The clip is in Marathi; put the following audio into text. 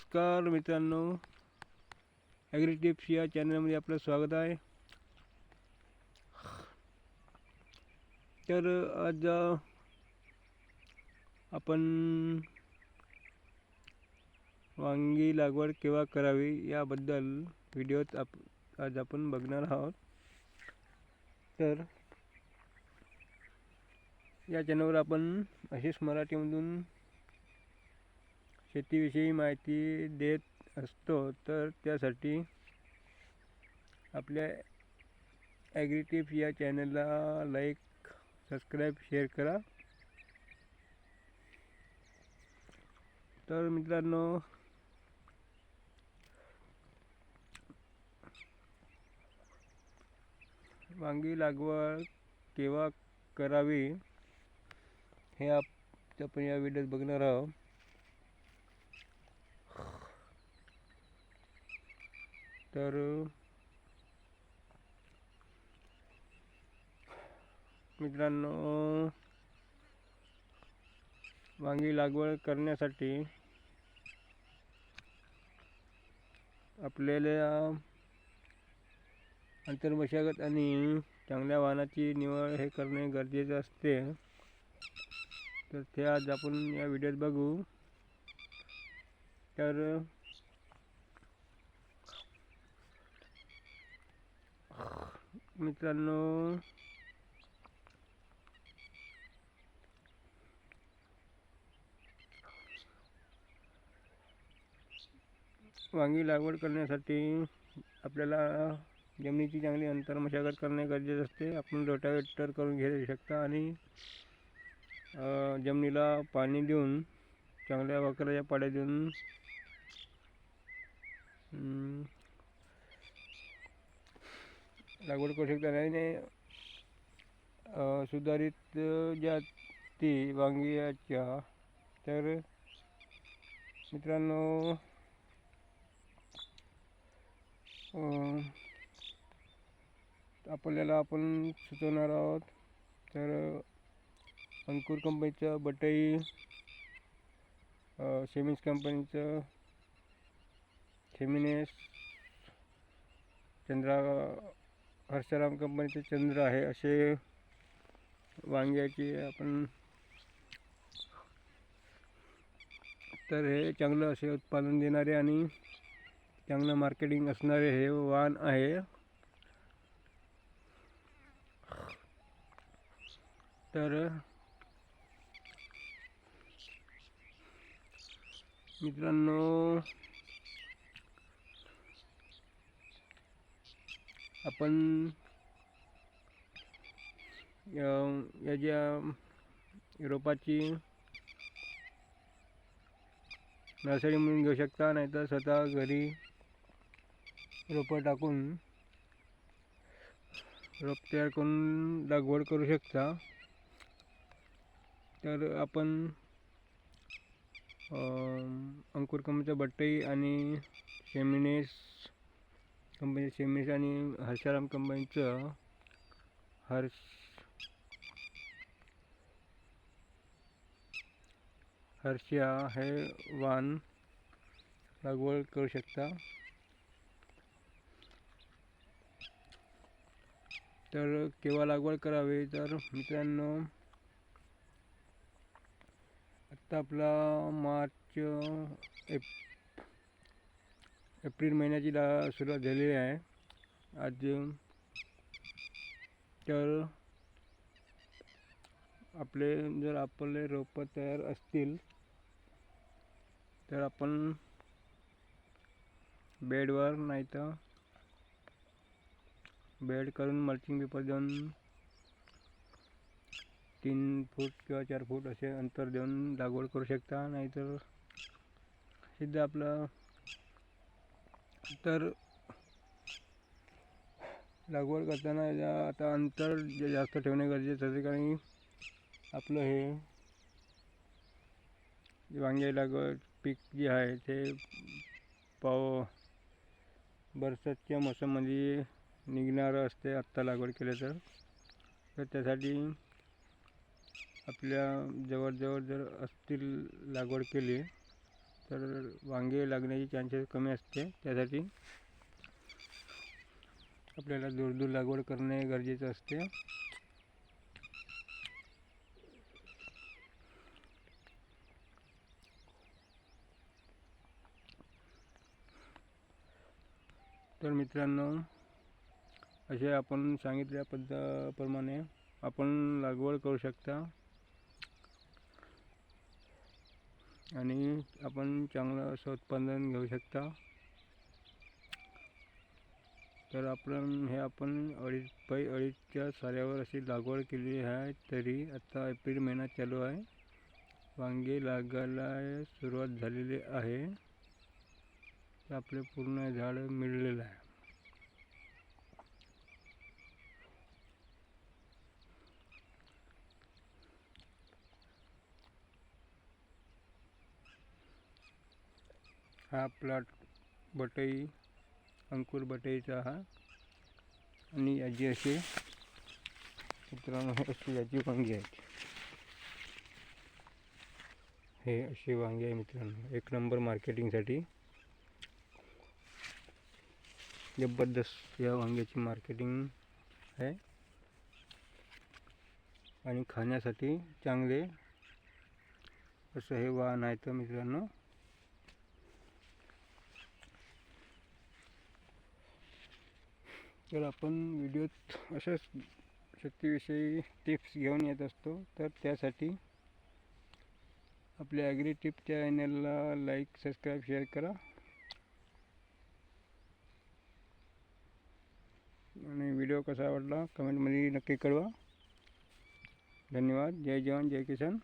नमस्कार मित्रांनो. ॲग्रिटिप्स या चॅनलमध्ये आपलं स्वागत आहे. तर आज आपण वांगी लागवड केव्हा करावी याबद्दल व्हिडिओत आप आज आपण बघणार आहोत. तर या चॅनलवर आपण असेच मराठीमधून शेतीविषयी माहिती देत असतो तर त्यासाठी आपल्या ॲग्रीटिप्स या चॅनलला लाईक सबस्क्राईब शेअर करा. तर मित्रांनो वांगी लागवड केव्हा करावी हे आप आपण या व्हिडिओत बघणार आहोत. तर मित्रांनो वांगी लागवड करण्यासाठी आपल्याला अंतर्मशागत आणि चांगल्या वाहनाची निवड हे करणे गरजेचे असते. तर ते आज आपण या व्हिडिओत बघू. तर मित्रांनो. वांगी लागवड करण्यासाठी आपल्याला जमिनीची चांगली अंतर मशागत करणे गरजेचे असते. आपण रोटावेटर करून घेऊ शकता आणि जमिनीला पाणी देऊन चांगल्या वकराच्या पाड्या देऊन लागवड करू शकतात आणि सुधारित जाती वांग्याच्या तर मित्रांनो आपल्याला आपण सुचवणार आहोत. तर अंकुर कंपनीचं बटई सेमिन्स कंपनीचं सेमिनेस चंद्रा हर्षराम कंपनीचे चंद्र आहे असे वांग्याची आपण तर हे चांगलं असे उत्पादन देणारे आणि चांगलं मार्केटिंग असणारे हे वाण आहे. तर मित्रांनो आपण या- ज्या रोपाची नर्सरी म्हणून घेऊ शकता नाहीतर स्वतः घरी रोपं टाकून रोप तयार करून लागवड करू शकता. तर आपण अंकुर कमीचा बट्टई आणि शेमिनेस कंपनी शेमिनेस आणि हर्षाराम कंपनीचं हर्ष हर्षिया हे वाण लागवड करू शकता. तर केव्हा लागवड करावी? तर मित्रांनो आत्ता आपला मार्च एप एप्रिल महिन्याची ला सुरुवात झालेली आहे. आज तर आपले जर आपले रोपं तयार असतील तर आपण बेडवर नाही तर बेड करून मल्चिंग पेपर देऊन तीन फूट किंवा चार फूट असे अंतर देऊन लागवड करू शकता. नाहीतर सिद्ध आपलं तर लागवड करताना या- आता अंतर जे जास्त ठेवणे गरजेचं असते कारण आपलं हे वांगे लागवड पीक जे आहे ते पाव बरसातच्या मोसममध्ये निघणारं असते आत्ता लागवड केलं तर. तर त्यासाठी आपल्या जवळजवळ जर असतील लागवड केली तर वांगे लागण्याचे चान्सेस कमी असते. त्यासाठी आपल्याला दूर दूर लागवड करणे गरजेचं असते. तर मित्रांनो असे आपण सांगितल्या पद्धप्रमाणे आपण लागवड करू शकता. आणि आपण चांगलं असं उत्पादन घेऊ शकता. तर आपण हे आपण अडीच पै अडीचच्या साऱ्यावर अशी लागवड केलेली आहे तरी आता एप्रिल महिना चालू आहे. वांगे लागायला सुरुवात झालेली आहे. तर आपले पूर्ण झाड मिळलेलं आहे. हा प्लॉट बटई अंकुर बटईचा हा. आणि याची अशी मित्रांनो हे अशी याची वांगी आहेत हे अशी वांगी आहे मित्रांनो. एक नंबर मार्केटिंगसाठी जबरदस्त या वांग्याची मार्केटिंग आहे. आणि खाण्यासाठी चांगले असं हे वाहन आहे तर मित्रांनो तर आपण व्हिडिओत अशाच शेतीविषयी टिप्स घेऊन येत असतो तर त्यासाठी आपल्या ॲग्री टिप चॅनलला लाईक सबस्क्राईब शेअर करा. आणि व्हिडिओ कसा आवडला कमेंटमध्ये नक्की कळवा. धन्यवाद. जय जवान जय किसान.